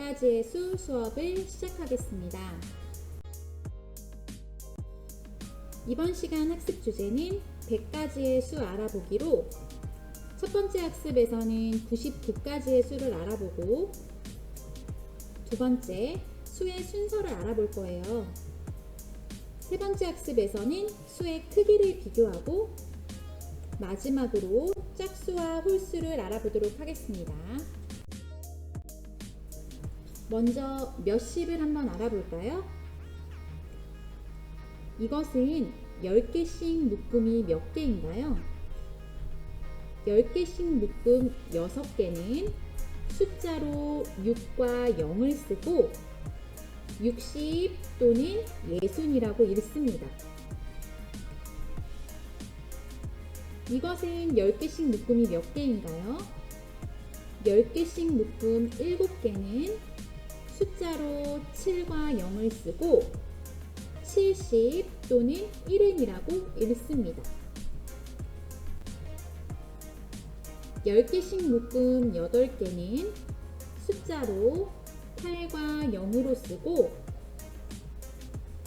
100가지의 수 수업을 시작하겠습니다. 이번 시간 학습 주제는 100가지의 수 알아보기로 첫 번째 학습에서는 99가지의 수를 알아보고 두 번째 수의 순서를 알아볼 거예요. 세 번째 학습에서는 수의 크기를 비교하고 마지막으로 짝수와 홀수를 알아보도록 하겠습니다. 먼저 몇십을 한번 알아볼까요? 이것은 10개씩 묶음이 몇 개인가요? 10개씩 묶음 6개는 숫자로 6과 0을 쓰고 60 또는 예순이라고 읽습니다. 이것은 10개씩 묶음이 몇 개인가요? 10개씩 묶음 7개는 숫자로 7과 0을 쓰고 70 또는 1은이라고 읽습니다. 10개씩 묶음 8개는 숫자로 8과 0으로 쓰고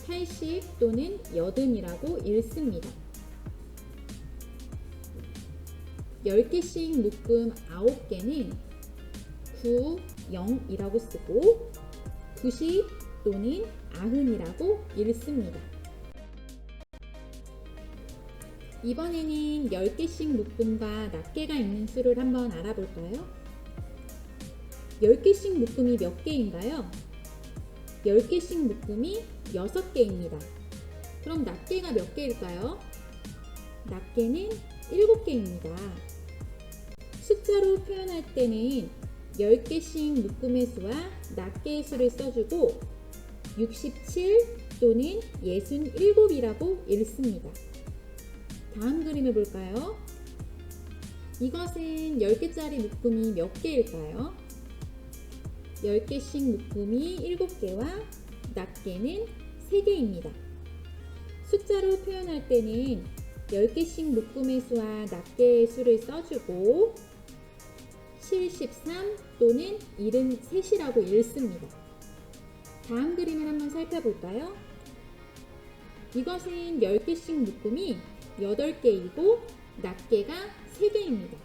80 또는 80이라고 읽습니다. 10개씩 묶음 9개는 9, 0이라고 쓰고 90 또는 90이라고 읽습니다. 이번에는 10개씩 묶음과 낱개가 있는 수를 한번 알아볼까요? 10개씩 묶음이 몇 개인가요? 10개씩 묶음이 6개입니다. 그럼 낱개가 몇 개일까요? 낱개는 7개입니다. 숫자로 표현할 때는 10개씩 묶음의 수와 낱개의 수를 써주고 67 또는 67이라고 읽습니다. 다음 그림을 볼까요? 이것은 10개짜리 묶음이 몇 개일까요? 10개씩 묶음이 7개와 낱개는 3개입니다. 숫자로 표현할 때는 10개씩 묶음의 수와 낱개의 수를 써주고 73 또는 73이라고 읽습니다. 다음 그림을 한번 살펴볼까요? 이것은 10개씩 묶음이 8개이고 낱개가 3개입니다.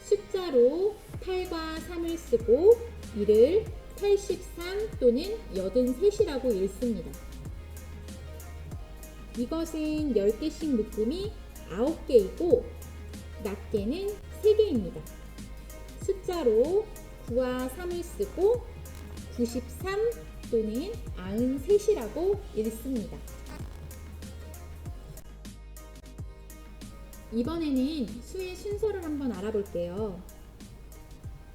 숫자로 8과 3을 쓰고 이를 83 또는 83이라고 읽습니다. 이것은 10개씩 묶음이 9개이고 낱개는 3개입니다. 숫자로 9와 3을 쓰고 93 또는 93이라고 읽습니다. 이번에는 수의 순서를 한번 알아볼게요.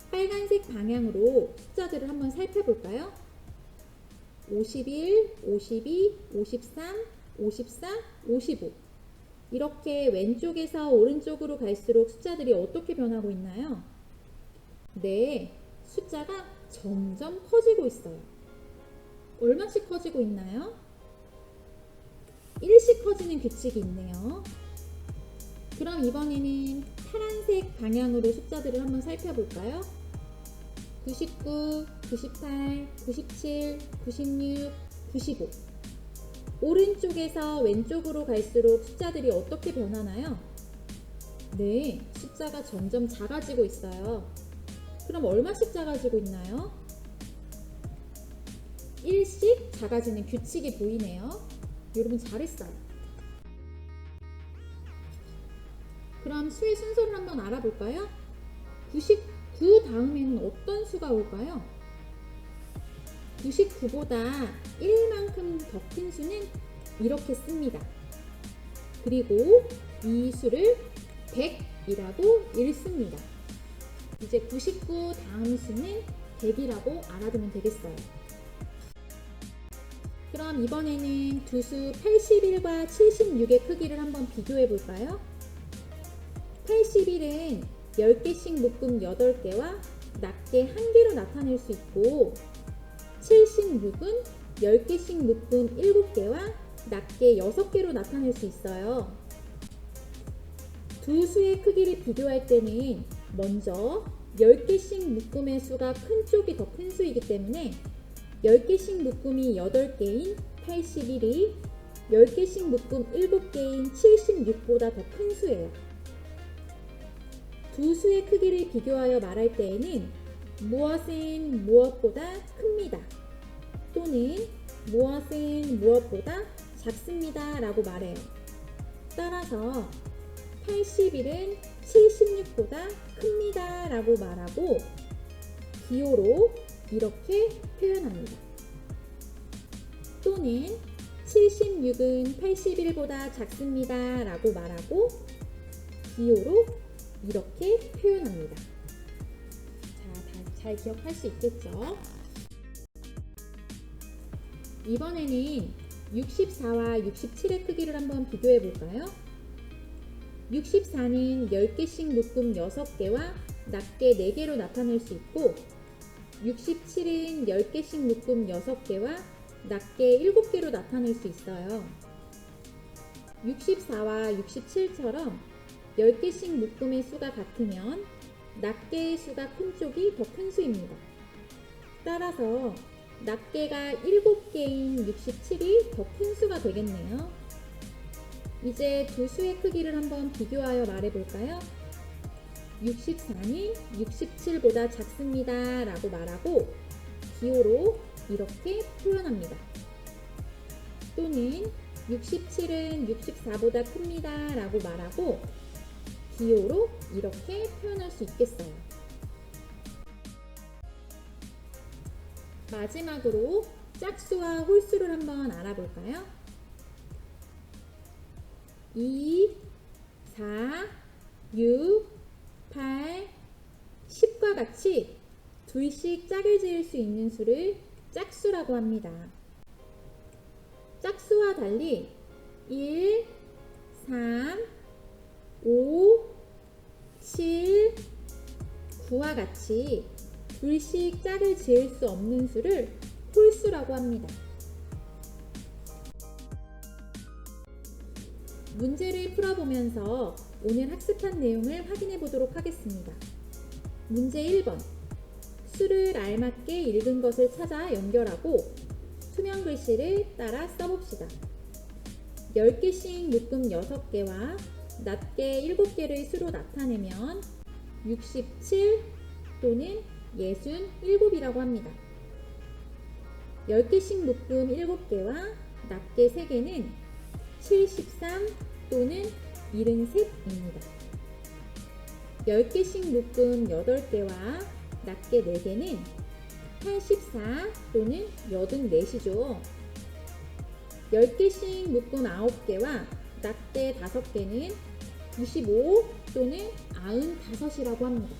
빨간색 방향으로 숫자들을 한번 살펴볼까요? 51, 52, 53, 54, 55. 이렇게 왼쪽에서 오른쪽으로 갈수록 숫자들이 어떻게 변하고 있나요? 네, 숫자가 점점 커지고 있어요. 얼마씩 커지고 있나요? 1씩 커지는 규칙이 있네요. 그럼 이번에는 파란색 방향으로 숫자들을 한번 살펴볼까요? 99, 98, 97, 96, 95. 오른쪽에서 왼쪽으로 갈수록 숫자들이 어떻게 변하나요? 네, 숫자가 점점 작아지고 있어요. 그럼 얼마씩 작아지고 있나요? 1씩 작아지는 규칙이 보이네요. 여러분 잘했어요. 그럼 수의 순서를 한번 알아볼까요? 99 다음에는 어떤 수가 올까요? 99보다 1만큼 더 큰 수는 이렇게 씁니다. 그리고 이 수를 100이라고 읽습니다. 이제 99 다음 수는 100이라고 알아두면 되겠어요. 그럼 이번에는 두 수 81과 76의 크기를 한번 비교해 볼까요? 81은 10개씩 묶음 8개와 낱개 1개로 나타낼 수 있고 76은 10개씩 묶음 7개와 낱개 6개로 나타낼 수 있어요. 두 수의 크기를 비교할 때는 먼저 10개씩 묶음의 수가 큰 쪽이 더 큰 수이기 때문에 10개씩 묶음이 8개인 81이 10개씩 묶음 7개인 76보다 더 큰 수예요. 두 수의 크기를 비교하여 말할 때에는 무엇은 무엇보다 큽니다. 또는 무엇은 무엇보다 작습니다. 라고 말해요. 따라서 81은 76보다 큽니다. 라고 말하고 기호로 이렇게 표현합니다. 또는 76은 81보다 작습니다. 라고 말하고 기호로 이렇게 표현합니다. 자, 다잘 기억할 수 있겠죠? 이번에는 64와 67의 크기를 한번 비교해 볼까요? 64는 10개씩 묶음 6개와 낱개 4개로 나타낼 수 있고 67은 10개씩 묶음 6개와 낱개 7개로 나타낼 수 있어요. 64와 67처럼 10개씩 묶음의 수가 같으면 낱개의 수가 큰 쪽이 더 큰 수입니다. 따라서 낱개가 7개인 67이 더 큰 수가 되겠네요. 이제 두 수의 크기를 한번 비교하여 말해볼까요? 64는 67보다 작습니다. 라고 말하고 기호로 이렇게 표현합니다. 또는 67은 64보다 큽니다. 라고 말하고 기호로 이렇게 표현할 수 있겠어요. 마지막으로 짝수와 홀수를 한번 알아볼까요? 2, 4, 6, 8, 10과 같이 둘씩 짝을 지을 수 있는 수를 짝수라고 합니다. 짝수와 달리 1, 3, 5, 7, 9와 같이 둘씩 짝을 지을 수 없는 수를 홀수라고 합니다. 문제를 풀어보면서 오늘 학습한 내용을 확인해 보도록 하겠습니다. 문제 1번. 수를 알맞게 읽은 것을 찾아 연결하고 투명 글씨를 따라 써봅시다. 10개씩 묶음 6개와 낱개 7개를 수로 나타내면 67 또는 67이라고 합니다. 10개씩 묶음 7개와 낱개 3개는 73 또는 73입니다. 10개씩 묶음 8개와 낱개 4개는 84 또는 84이죠. 10개씩 묶음 9개와 낱개 5개는 95 또는 95이라고 합니다.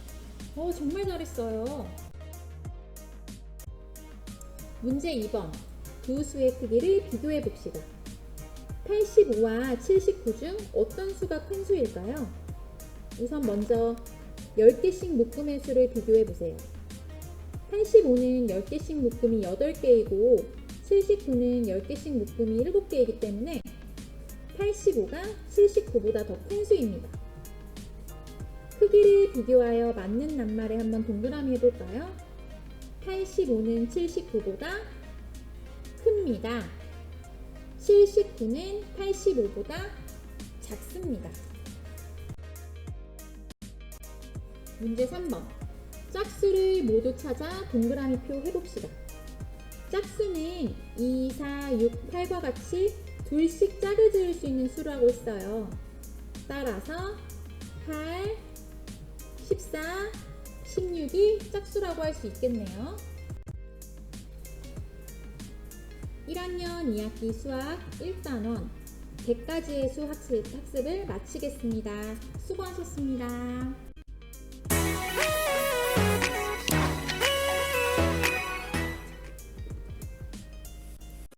어, 정말 잘했어요. 문제 2번. 두 수의 크기를 비교해 봅시다. 85와 79 중 어떤 수가 큰 수일까요? 우선 먼저 10개씩 묶음의 수를 비교해 보세요. 85는 10개씩 묶음이 8개이고 79는 10개씩 묶음이 7개이기 때문에 85가 79보다 더 큰 수입니다. 크기를 비교하여 맞는 낱말에 한번 동그라미 해볼까요? 85는 79보다 큽니다. 79는 85보다 작습니다. 문제 3번. 짝수를 모두 찾아 동그라미 표 해봅시다. 짝수는 2, 4, 6, 8과 같이 둘씩 짝을 지을 수 있는 수라고 했어요. 따라서 8, 14, 16이 짝수라고 할 수 있겠네요. 1학년 2학기 수학 1단원 100가지의 수 학습, 학습을 마치겠습니다. 수고하셨습니다.